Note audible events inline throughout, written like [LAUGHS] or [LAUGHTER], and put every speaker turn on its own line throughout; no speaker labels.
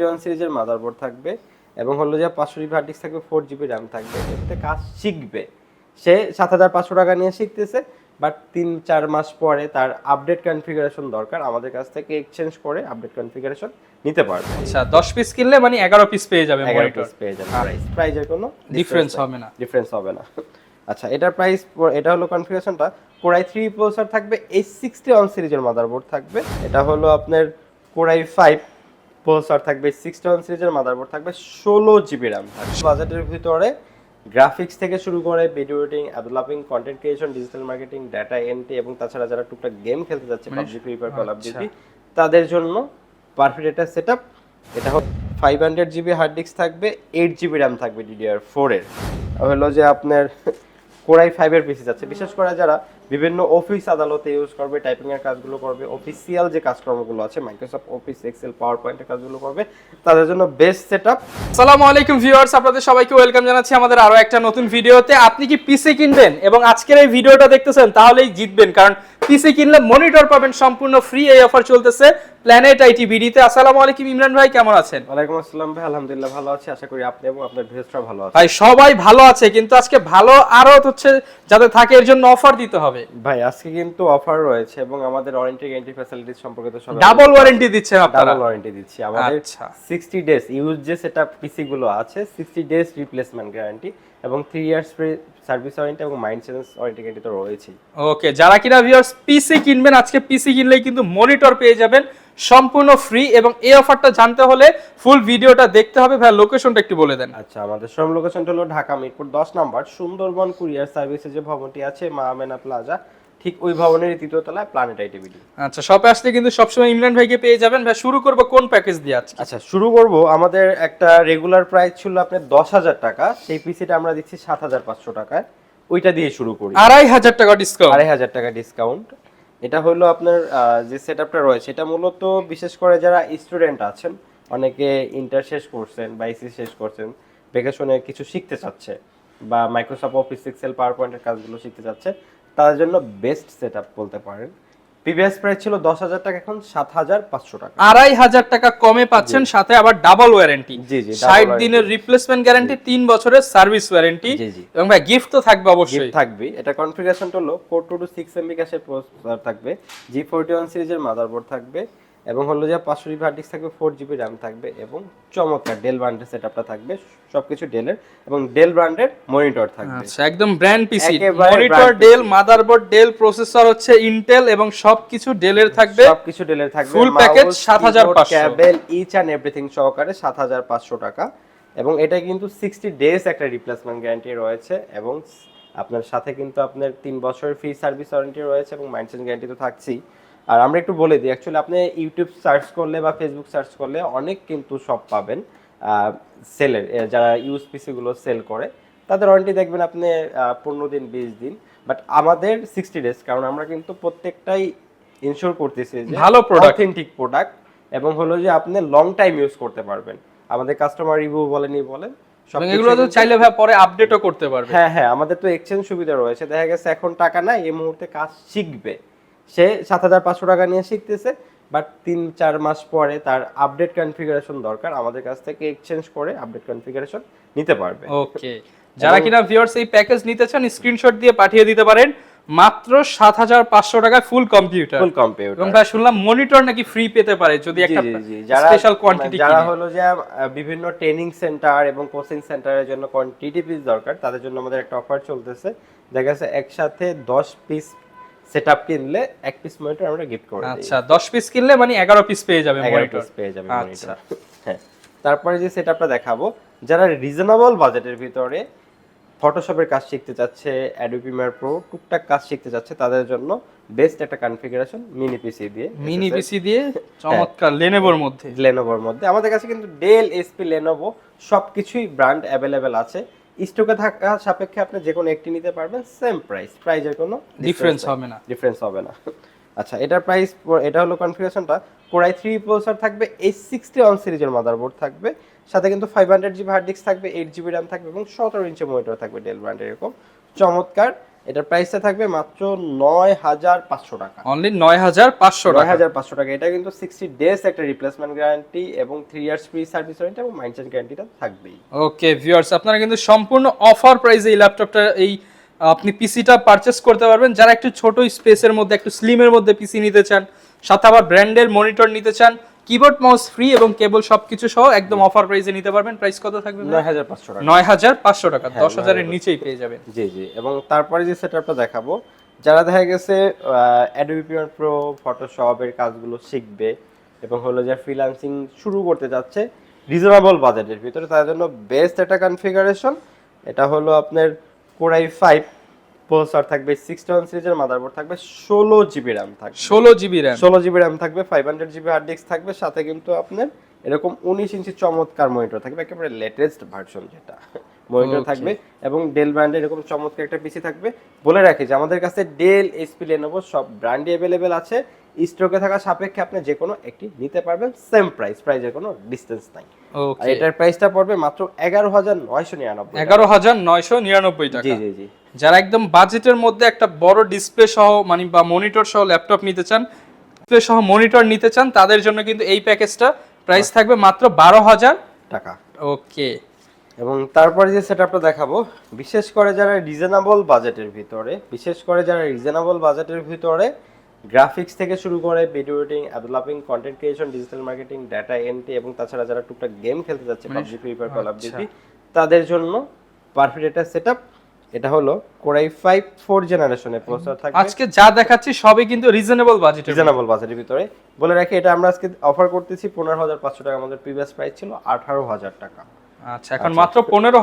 Forty one সিরিজের motherboard থাকবে এবং হলো যে পাঁচশো জিবি হার্ড ডিস্ক থাকবে ফোর জিবি র্যাম থাকবে। এতে কাজ শিখবে। সে সাত হাজার পাঁচশো টাকা নিয়ে শিখতেছে বাট তিন চার মাস পরে তার আপডেট কনফিগারেশন দরকার। আমাদের কাছ থেকে এক্সচেঞ্জ করে আপডেট কনফিগারেশন নিতে পারবে।
আচ্ছা দশ পিস কিনলে মানে এগারো পিস পেয়ে যাবে মনিটর
পেয়ে যাবে। প্রাইস প্রাইজের কোনো
ডিফারেন্স হবে না।
ডিফারেন্স হবে না। আচ্ছা এটার প্রাইস এটা হলো কনফিগারেশনটা কোরাই থ্রি প্রসেসর থাকবে এই সিক্সটি ওয়ান সিরিজের মাদারবোর্ড থাকবে। এটা হলো আপনার কোরাই ফাইভ প্রসেসর থাকবে সিক্সটি ওয়ান সিরিজের মাদারবোর্ড থাকবে ষোলো জিবি র্যাম থাকবে বাজেটের ভিতরে গ্রাফিক্স থেকে শুরু করে video editing developing content creation digital marketing data entry এবং তাছাড়া যারা টুকটাক গেম খেলতে যাচ্ছে PUBG free fire call of duty তাদের জন্য পারফেক্ট একটা সেটআপ এটা five hundred GB hard disk থাকবে এইট জিবি র্যাম থাকবে ডিডিআর ফোরের হলো যে আপনার কোরাই ফাইভের পিসি যাচ্ছে। বিশেষ করে যারা বিভিন্ন অফিস আদালতে ইউজ করবে টাইপিং এর কাজগুলো করবে অফিসিয়াল যে কাজকর্মগুলো আছে মাইক্রোসফট অফিস এক্সেল পাওয়ার পয়েন্টের কাজগুলো করবে তাদের জন্য বেস্ট সেটআপ
আসসালামু আলাইকুম ভিউয়ার্স আপনাদের সবাইকে ওয়েলকাম জানাচ্ছি আমাদের আরও একটা নতুন ভিডিওতে। আপনি কি পিসি কিনবেন এবং আজকের এই ভিডিওটা দেখতেছেন তাহলেই জিতবেন কারণ পিসি কিনলে মনিটর পাবেন সম্পূর্ণ ফ্রি এই অফার চলতেছে প্ল্যানেট আইটি বিডিতে আসসালামু আলাইকুম ইমরান ভাই কেমন আছেন?
ওয়ালাইকুম আসসালাম ভাই আলহামদুলিল্লাহ ভালো আছি আশা করি আপনি এবং আপনার ভিউজরা ভালো আছে
ভাই সবাই ভালো আছে কিন্তু আজকে ভালো আরও হচ্ছে যাতে থাকে এর জন্য অফার দিতে হবে।
ভাই আজকে কিন্তু অফার রয়েছে এবং আমাদের ওয়ারেন্টি গ্যারান্টি ফ্যাসিলিটিস সম্পর্কে তো সব
ডাবল ওয়ারেন্টি দিচ্ছে আপনারা?
ডাবল ওয়ারেন্টি দিচ্ছি। আমাদের
আচ্ছা।
60 ডেজ ইউজ যে সেটআপ পিসি গুলো আছে 60 ডেজ রিপ্লেসমেন্ট গ্যারান্টি এবং 3 ইয়ার্স ফ্রি সার্ভিস ওয়ারেন্টি এবং মাইন্ড চেঞ্জ ওয়ারেন্টি গ্যারান্টি তো রয়েছে
ওকে যারা কিনা ভিউয়ার্স পিসি কিনবেন আজকে পিসি কিনলেই কিন্তু মনিটর পেয়ে যাবেন। সম্পূর্ণ ফ্রি এবং এই অফারটা জানতে হলে ফুল ভিডিওটা দেখতে হবে। ভাই লোকেশনটা একটু বলে দেন।
আচ্ছা আমাদের শোরুম লোকেশনটা হলো ঢাকা মিরপুর 10 নাম্বার সুন্দরবন কুরিয়ার সার্ভিসের যে ভবনটি আছে মা আমেনা প্লাজা ঠিক ওই ভবনের তৃতীয় তলায় প্ল্যানেট আইটিভিডি
আচ্ছা শপে আসলে কিন্তু সবসময় ইমরান ভাইকে পেয়ে যাবেন। ভাই শুরু করব কোন প্যাকেজ দিয়ে আজকে?
আচ্ছা শুরু করব আমাদের একটা রেগুলার প্রাইস ছিল আপনার দশ হাজার টাকা সেই পিসিটা আমরা দিচ্ছি সাত হাজার পাঁচশো টাকায়। ওইটা দিয়ে শুরু করি।
আড়াই হাজার টাকা ডিসকাউন্ট
আড়াই হাজার টাকা ডিসকাউন্ট এটা হলো আপনার যে সেট আপটা রয়েছে, এটা মূলত বিশেষ করে যারা স্টুডেন্ট আছেন, অনেকে ইন্টার শেষ করছেন বা এসি শেষ করছেন ভেকেশনে কিছু শিখতে চাচ্ছে বা মাইক্রোসফট অফিস এক্সেল পাওয়ার পয়েন্টের কাজগুলো শিখতে চাচ্ছে, তাদের জন্য বেস্ট সেট বলতে পারেন। প্রিভিয়াস প্রাইস ছিল দশ হাজার টাকা এখন সাত হাজার পাঁচশো টাকা।
আড়াই হাজার টাকা কমে পাচ্ছেন সাথে আবার ডাবল ওয়ারেন্টি
জি, জি,
ষাট দিনের রিপ্লেসমেন্ট গ্যারান্টি তিন বছরের সার্ভিস ওয়ারেন্টি। এবং ভাই গিফট তো থাকবে অবশ্যই।
থাকবে। এটা কনফিগারেশনটা হলো four two two six MB ক্যাশের প্রসেসর থাকবে জি ফোরটি ওয়ান সিরিজের মাদারবোর্ড থাকবে এবং হলো যে পাঁচশো জিবি হার্ড ডিস্ক থাকবে ফোর জিবি র্যাম থাকবে এবং চমৎকার ডেল ব্র্যান্ডের সেটআপটা থাকবে সবকিছু ডেলের এবং ডেল ব্র্যান্ডের মনিটর থাকবে।
আচ্ছা একদম brand PC monitor Dell motherboard Dell processor হচ্ছে ইন্টেল এবং সবকিছু ডেলের থাকবে।
সবকিছু ডেলের থাকবে।
Full package 7,500
cable each and everything সহকারে সাত হাজার পাঁচশো টাকা। এবং এটা কিন্তু সিক্সটি ডেজ একটা রিপ্লেসমেন্ট গ্যারান্টি রয়েছে এবং আপনার সাথে কিন্তু আপনার তিন বছরের ফ্রি সার্ভিস ওয়ারেন্টি রয়েছে এবং মাইন্টেন্স গ্যারান্টি তো থাকছেই। আর আমরা একটু বলে দিই অ্যাকচুয়ালি আপনি ইউটিউব সার্চ করলে বা ফেসবুক সার্চ করলে অনেক কিন্তু সব পাবেন সেলের যারা ইউজ পিসিগুলো সেল করে। তাদের ওয়ারেন্টি দেখবেন আপনি পনেরো দিন বিশ দিন। বাট আমাদের সিক্সটি ডেজ কারণ আমরা কিন্তু প্রত্যেকটাই ইনশোর করতেছি যে
ভালো product।
অথেন্টিক প্রোডাক্ট এবং হলো যে আপনি লং টাইম ইউজ করতে পারবেন। আমাদের কাস্টমার রিভিউ বলেনি বলেন
এগুলো তো চাইলে ভাই পরে আপডেটও করতে পারবে।
হ্যাঁ হ্যাঁ আমাদের তো এক্সচেঞ্জ সুবিধা রয়েছে। দেখা গেছে এখন টাকা নাই এই মুহূর্তে কাজ শিখবে। সে সাত হাজার পাঁচশো টাকা নিয়ে শিখতেছে বাট তিন চার মাস পরে তার আপডেট কনফিগারেশন দরকার। আমাদের কাছ থেকে এক্সচেঞ্জ করে আপডেট কনফিগারেশন নিতে পারবে।
ওকে যারা কিনা ভিউয়ার্স এই প্যাকেজ নিতে চান স্ক্রিনশট দিয়ে পাঠিয়ে দিতে পারেন। মাত্র সাত হাজার পাঁচশো টাকায় ফুল কম্পিউটার
ফুল কম্পিউটার
এবং ভাই শুনলাম মনিটর নাকি ফ্রি পেতে পারে যদি একটা স্পেশাল কোয়ান্টিটি
যারা হলো যে বিভিন্ন ট্রেনিং সেন্টার এবং কোচিং সেন্টারের জন্য কোয়ান্টিটি পিস দরকার তাদের জন্য আমাদের একটা অফার চলতেছে। দেখা গেছে একসাথে দশ পিস সেটআপ কিনলে এক পিস মনিটর আমরা গিফট করে দিই।
আচ্ছা দশ পিস কিনলে মানে এগারো পিস পেয়ে যাবে মনিটর
পিস পেয়ে যাবে
আচ্ছা।
মনিটর হ্যাঁ। তারপরে যে সেটআপটা দেখাবো যারা রিজনেবল বাজেটের ভিতরে ফটোশপের কাজ শিখতে চাচ্ছে অ্যাডোবি প্রিমিয়ার প্রো টুকটাক কাজ শিখতে চাচ্ছে তাদের জন্য বেস্ট একটা কনফিগারেশন মিনি পিসি দিয়ে
মিনি পিসি দিয়ে চমৎকার লেনেভোর মধ্যে।
লেনোভোর মধ্যে। আমাদের কাছে কিন্তু ডেল এসপি লেনোভো সবকিছুই ব্র্যান্ড অ্যাভেলেবেল আছে। স্টকে থাকা সাপেক্ষে আপনি যে কোনো একটি নিতে পারবেন সেম প্রাইস প্রাইজের কোনো
ডিফারেন্স হবে না।
ডিফারেন্স হবে না। আচ্ছা এটার প্রাইস এটা হলো কনফিগারেশনটা কোরাই থ্রি প্রসেসর থাকবে এই সিক্সটি ওয়ান সিরিজের মাদারবোর্ড থাকবে। সাথে কিন্তু five hundred GB hard disk থাকবে এইট জিবি র্যাম থাকবে এবং সতেরো ইঞ্চি মনিটর থাকবে ডেল ব্র্যান্ড এরকম। চমৎকার। এটার প্রাইসটা থাকবে মাত্র নয় হাজার পাঁচশো টাকা।
অনলি নয় হাজার পাঁচশো
নয় হাজার পাঁচশো টাকা। এটা কিন্তু সিক্সটি ডেজ একটা রিপ্লেসমেন্ট গ্যারান্টি এবং three years free service warranty এবং মাইন্ডসেট গ্যারান্টিটা থাকবেই।
ওকে ভিউয়ার্স আপনারা কিন্তু সম্পূর্ণ অফার প্রাইসে এই ল্যাপটপটা এই আপনি পিসিটা পারচেস করতে পারবেন। যারা একটু ছোট স্পেসের মধ্যে একটু স্লিমের মধ্যে পিসি নিতে চান সাথে আবার ব্র্যান্ডের মনিটর নিতে চান কিবোর্ড মাউস ফ্রি এবং কেবল সবকিছু সহ একদম অফার প্রাইসে নিতে পারবেন। প্রাইস কত থাকবে
নয় হাজার পাঁচশো টাকা।
নয় হাজার পাঁচশো টাকা
হ্যাঁ,
দশ হাজারের নিচেই পেয়ে যাবেন।
জি জি এবং তারপরে যে সেটআপটা দেখাবো যারা দেখা গেছে অ্যাডোবি প্রিমিয়ার প্রো ফটোশপের কাজগুলো শিখবে এবং হলো যে ফ্রিল্যান্সিং শুরু করতে যাচ্ছে রিজনেবল বাজেটের ভিতরে তার জন্য বেস্ট একটা কনফিগারেশন এটা হলো আপনার কোরাই ফাইভ প্রসেসর থাকবে ওয়ান সিরিজের মাদারবোর্ড থাকবে ষোলো জিবি র্যাম থাকবে।
ষোলো জিবি র্যাম
ষোলো জিবি র্যাম থাকবে five hundred GB hard disk থাকবে সাথে কিন্তু আপনার এরকম উনিশ ইঞ্চি চমৎকার মনিটর থাকবে একেবারে লেটেস্ট ভার্সন যেটা। [LAUGHS] মনিটর থাকবে এবং ডেল ব্র্যান্ডে এরকম চমৎকার একটা পিসি থাকবে। বলে রাখি যে আমাদের কাছে ডেল এসপি লেনোভো সব ব্র্যান্ডই অ্যাভেলেবেল আছে। স্টকে থাকা সাপেক্ষে আপনি যে কোনো একটি নিতে পারবেন সেম প্রাইস প্রাইজের কোনো ডিস্টেন্স নাই। আর এটার প্রাইসটা পড়বে মাত্র এগারো হাজার নয়শো নিরানব্বই
এগারো হাজার নয়শো নিরানব্বই টাকা।
জি জি জি।
যারা একদম বাজেটের মধ্যে একটা বড় ডিসপ্লে সহ মানে বা মনিটর সহ ল্যাপটপ নিতে চান ডিসপ্লে সহ মনিটর নিতে চান তাদের জন্য কিন্তু এই প্যাকেজটা প্রাইস থাকবে মাত্র বারো হাজার।
টাকা।
ওকে
এবং তারপরে যে সেটআপটা দেখাবো বিশেষ করে যারা রিজনেবল বাজেটের ভিতরে বিশেষ করে যারা রিজনেবল বাজেটের ভিতরে গ্রাফিক্স থেকে শুরু করে video editing developing content creation digital marketing data entry এবং তাছাড়া যারা টুকটাক গেম খেলতে যাচ্ছে PUBG free fire call of duty তাদের জন্য পারফেক্ট একটা সেটআপ এটা হলো কোরাই ফাইভ ফোর জেনারেশনের প্রসেসর থাকবে।
আজকে যা দেখাচ্ছি সবই কিন্তু রিজনেবল বাজেটের
রিজনেবল বাজেটের ভিতরে। বলে রাখি এটা আমরা আজকে অফার করতেছি পনেরো হাজার পাঁচশো টাকা। আমাদের প্রিভিয়াস প্রাইস ছিল আঠারো হাজার টাকা।
আচ্ছা এখন মাত্র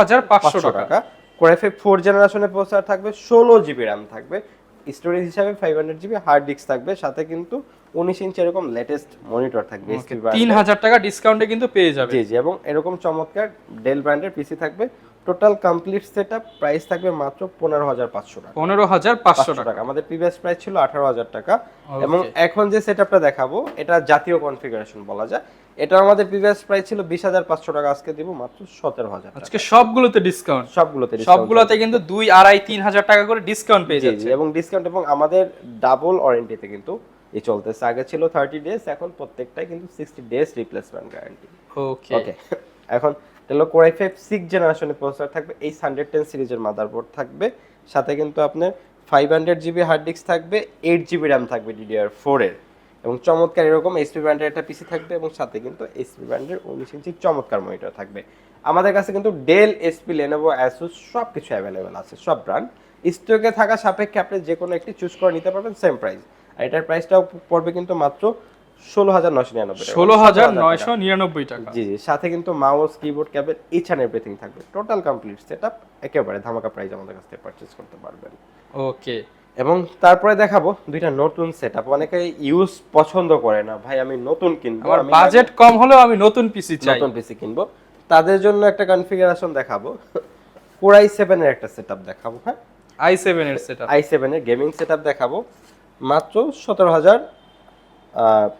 হাজার পাঁচশো
পাঁচশো
টাকা।
টাকা। কোরাই ফাইভ ফোর জেনারেশনের প্রসেসর থাকবে ষোলো জিবি র্যাম থাকবে। স্টোরেজ হিসাবে five hundred GB hard disk থাকবে সাথে কিন্তু উনিশ ইঞ্চি এরকম লেটেস্ট মনিটর থাকবে
তিন। হাজার টাকা ডিসকাউন্টে কিন্তু পেয়ে যাবে।
জি জি এবং এরকম চমৎকার ডেল ব্র্যান্ডের পিসি থাকবে। টোটাল কমপ্লিট সেটআপ প্রাইস থাকবে মাত্র পনেরো হাজার পাঁচশো টাকা।
পনেরো হাজার পাঁচশো টাকা।
আমাদের প্রিভিয়াস প্রাইস ছিল আঠারো হাজার টাকা। এবং এখন যে সেট সেটআপটা দেখাবো এটা জাতীয় কনফিগারেশন বলা যায়। এটা আমাদের প্রিভিয়াস প্রাইস ছিল বিশ হাজার পাঁচশো টাকা আজকে দিব মাত্র সতেরো হাজার
আজকে সবগুলোতে ডিসকাউন্ট
সবগুলোতে
সবগুলোতে কিন্তু দুই আড়াই তিন হাজার টাকা করে ডিসকাউন্ট পেয়ে যাচ্ছে।
এবং ডিসকাউন্ট এবং আমাদের ডাবল ওয়ারেন্টিতে কিন্তু এই চলতেছে। আগে ছিল থার্টি ডেজ এখন প্রত্যেকটাই কিন্তু sixty days replacement guarantee
okay
okay এখন হলো কোরাই ফাইভ সিক্স জেনারেশনের প্রসেসর থাকবে এই হান্ড্রেড টেন সিরিজের মাদারবোর্ড থাকবে। সাথে কিন্তু আপনার five hundred GB hard disk থাকবে এইট জিবি র্যাম থাকবে ডিডিআর ফোরের এবং চমৎকার এরকম এইচপি ব্র্যান্ডের একটা পিসি থাকবে এবং সাথে কিন্তু এইচপি ব্র্যান্ডের উনিশ ইঞ্চির চমৎকার মনিটর থাকবে। আমাদের কাছে কিন্তু ডেল এসপি লেনোভো অ্যাসুস সব কিছু অ্যাভেলেবেল আছে সব ব্র্যান্ড স্টকে থাকা সাপেক্ষে আপনি যে কোনো একটি চুজ করে নিতে পারবেন সেম প্রাইস আর এটার প্রাইসটাও পড়বে কিন্তু মাত্র ষোলো হাজার নশো নিরানব্বই
ষোলো হাজার নয়শো নিরানব্বই টাকা।
জি জি সাথে কিন্তু mouse keyboard cable each and everything থাকবে। টোটাল কমপ্লিট সেটআপ একেবারে ধামাকা প্রাইস আমাদের কাছ থেকে পারচেজ করতে পারবেন।
ওকে
এবং তারপরে দেখাবো দুইটা নতুন সেটআপ অনেকে ইউজ পছন্দ করে না ভাই আমি নতুন কিনবো
আমার বাজেট কম হলেও আমি নতুন পিসি চাই।
নতুন পিসি কিনবো। তাদের জন্য একটা কনফিগারেশন দেখাবো। কোর কোরাই সেভেনের একটা সেটআপ দেখাবো হ্যাঁ?
আই সেভেন এর সেটা
আই সেভেনের গেমিং সেটআপ দেখাবো। মাত্র সতেরো হাজার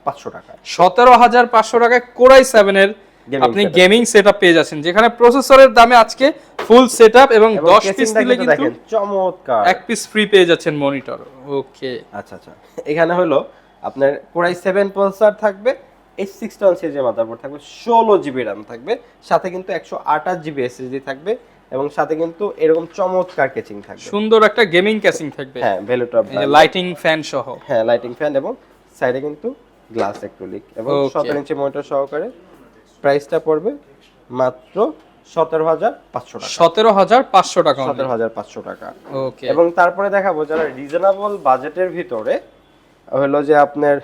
পাঁচশো টাকা
সতেরো হাজার পাঁচশো টাকায় কোরাই সেভেন এর আপনি। গেমিং সেটআপ পেয়ে যাচ্ছেন। যেখানে প্রসেসরের দামে আজকে ফুল সেটআপ এবং
এবং
দশ পিস
casingটা
দিলে
কিন্তু চমৎকার।
এক পিস ফ্রি পেয়ে যাচ্ছেন মনিটর ওকে
আচ্ছা আচ্ছা। এখানে হলো আপনার কোরাই সেভেন পালসার থাকবে এইচ সিক্সটি ওয়ান সিরিজের মাদারবোর্ড থাকবে ষোলো জিবি র্যাম থাকবে সাথে কিন্তু একশো আঠাশ জিবি এসএসডি থাকবে এবং সাথে কিন্তু এরকম চমৎকার কেচিং থাকবে।
সুন্দর একটা গেমিং ক্যাসিং থাকবে।
হ্যাঁ
যে লাইটিং ফ্যান সহ।
হ্যাঁ লাইটিং ফ্যান এবং সাইডে কিন্তু গ্লাস অ্যাক্রিলিক এবং. সতেরো ইঞ্চি মনিটর সহকারে প্রাইসটা পড়বে মাত্র সতেরো হাজার পাঁচশো টাকা।
সতেরো হাজার পাঁচশো টাকা
সতেরো হাজার পাঁচশো টাকা।
ওকে
এবং তারপরে দেখাবো যারা রিজনেবল বাজেটের ভিতরে হলো যে আপনার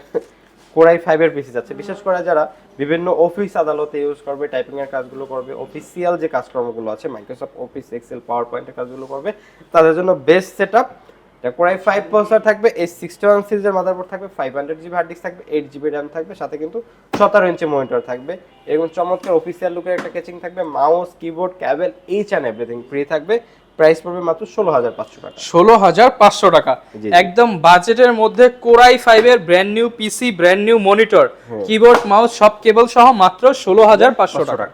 কোরাই ফাইভের পিসি যাচ্ছে বিশেষ করে যারা বিভিন্ন অফিস আদালতে ইউজ করবে টাইপিং এর কাজগুলো করবে অফিসিয়াল যে কাজকর্মগুলো আছে মাইক্রোসফট অফিস এক্সেল পাওয়ার পয়েন্টের কাজগুলো করবে তাদের জন্য best set up core i five processor থাকবে এই সিক্সটি ওয়ান সিরিজের মাদারবোর্ড থাকবে five hundred GB hard disk থাকবে এইট জিবি র্যাম থাকবে সাথে কিন্তু সতেরো ইঞ্চি মনিটর থাকবে। এরকম চমৎকার অফিসিয়াল লুকের একটা কেচিং থাকবে mouse keyboard cable each and everything free থাকবে। প্রাইস পড়বে মাত্র ষোলো হাজার পাঁচশো টাকা।
ষোলো হাজার পাঁচশো টাকা। একদম বাজেটের মধ্যে কোরাই ফাইভ এর brand new PC brand new monitor keyboard mouse সব কেবল সহ মাত্র ষোলো হাজার পাঁচশো টাকা।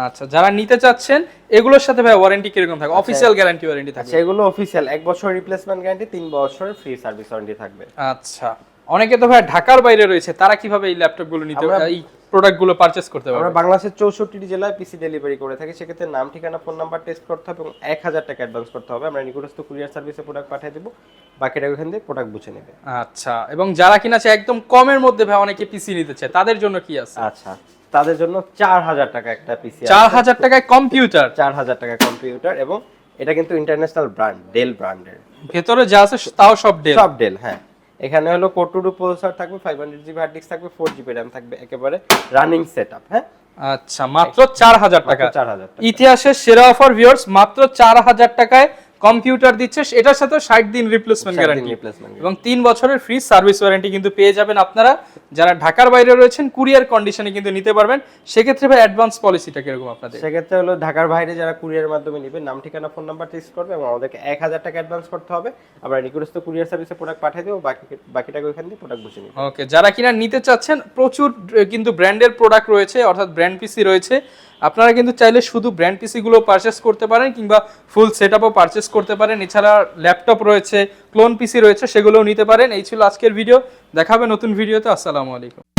আচ্ছা যারা নিতে চাচ্ছেন এগুলোর সাথে ভাই ওয়ারেন্টি কীরকম থাকে অফিসিয়াল গ্যারান্টি ওয়ারেন্টি থাকে
আচ্ছা এগুলো অফিসিয়াল এক বছর রিপ্লেসমেন্ট গ্যারান্টি তিন বছর ফ্রি সার্ভিস ওয়ারেন্টি থাকবে।
আচ্ছা অনেকে তো ভাই ঢাকার বাইরে রয়েছে তারা কীভাবে এই ল্যাপটপগুলো নিতে
আমরা-
এই প্রোডাক্টগুলো পারচেস করতে
আমরা
পারবে
বাংলাদেশের চৌষট্টি জেলায় পিসি ডেলিভারি করে থাকি সেক্ষেত্রে নাম ঠিকানা ফোন নাম্বার টেস্ট করতে হবে এবং এক হাজার টাকা অ্যাডভান্স করতে হবে। আমরা নিকটস্থ কুরিয়ার সার্ভিসে প্রোডাক্ট পাঠিয়ে দেবো বাকিটা ওখান থেকে প্রোডাক্ট বুঝে নেবে।
আচ্ছা এবং যারা কিনা চায় একদম কমের মধ্যে ভাই অনেকে পিসি নিতে চায় তাদের জন্য কি আছে?
আচ্ছা। তাদের জন্য চার হাজার টাকা একটা পিসি
চার হাজার টাকায় কম্পিউটার।
চার হাজার টাকা কম্পিউটার এবং এটা কিন্তু ইন্টারন্যাশনাল ব্র্যান্ড ডেল ব্র্যান্ডের।
ভেতরে যা আছে তাও সব ডেল
সব ডেল হ্যাঁ। এখানে হলো কোর টু প্রসেসর থাকবে five hundred GB hard disk থাকবে ফোর জিবি র্যাম থাকবে একেবারে রানিং সেট আপ হ্যাঁ?
আচ্ছা মাত্র চার হাজার টাকা।
চার হাজার
ইতিহাসের সেরা অফার ভিউয়ার্স মাত্র চার হাজার টাকায় কম্পিউটার দিচ্ছে এটার সাথে ষাট দিন রিপ্লেসমেন্ট গ্যারান্টি এবং তিন বছরের ফ্রি সার্ভিস ওয়ারেন্টি কিন্তু পেয়ে যাবেন আপনারা। যারা ঢাকার বাইরে রয়েছেন কুরিয়ার কন্ডিশনে কিন্তু নিতে পারবেন। সেক্ষেত্রে ভাই অ্যাডভান্স পলিসিটা কীরকম আপনাদের?
সেক্ষেত্রে হলো ঢাকার বাইরে যারা কুরিয়ার মাধ্যমে নেবে নাম ঠিকানা ফোন নাম্বার টেক্সট করবে এবং আমাদেরকে এক হাজার টাকা অ্যাডভান্স করতে হবে। আমরা নিকটস্থ কুরিয়ার সার্ভিসে প্রোডাক্ট পাঠিয়ে দেবো বাকি বাকিটাকে ওইখান দিয়ে প্রোডাক্ট বুঝে নিবে
ওকে যারা কিনা নিতে চাচ্ছেন প্রচুর কিন্তু ব্র্যান্ডের প্রোডাক্ট রয়েছে অর্থাৎ ব্র্যান্ড পিসি রয়েছে। আপনারা কিন্তু চাইলে শুধু ব্র্যান্ড পিসি গুলো পারচেস করতে পারেন কিংবা ফুল সেট আপও পারচেস করতে পারেন। এছাড়া ল্যাপটপ রয়েছে, ক্লোন পিসি রয়েছে, সেগুলোও নিতে পারেন। এই ছিল আজকের ভিডিও। দেখাবে নতুন ভিডিওতে। আসসালামু আলাইকুম।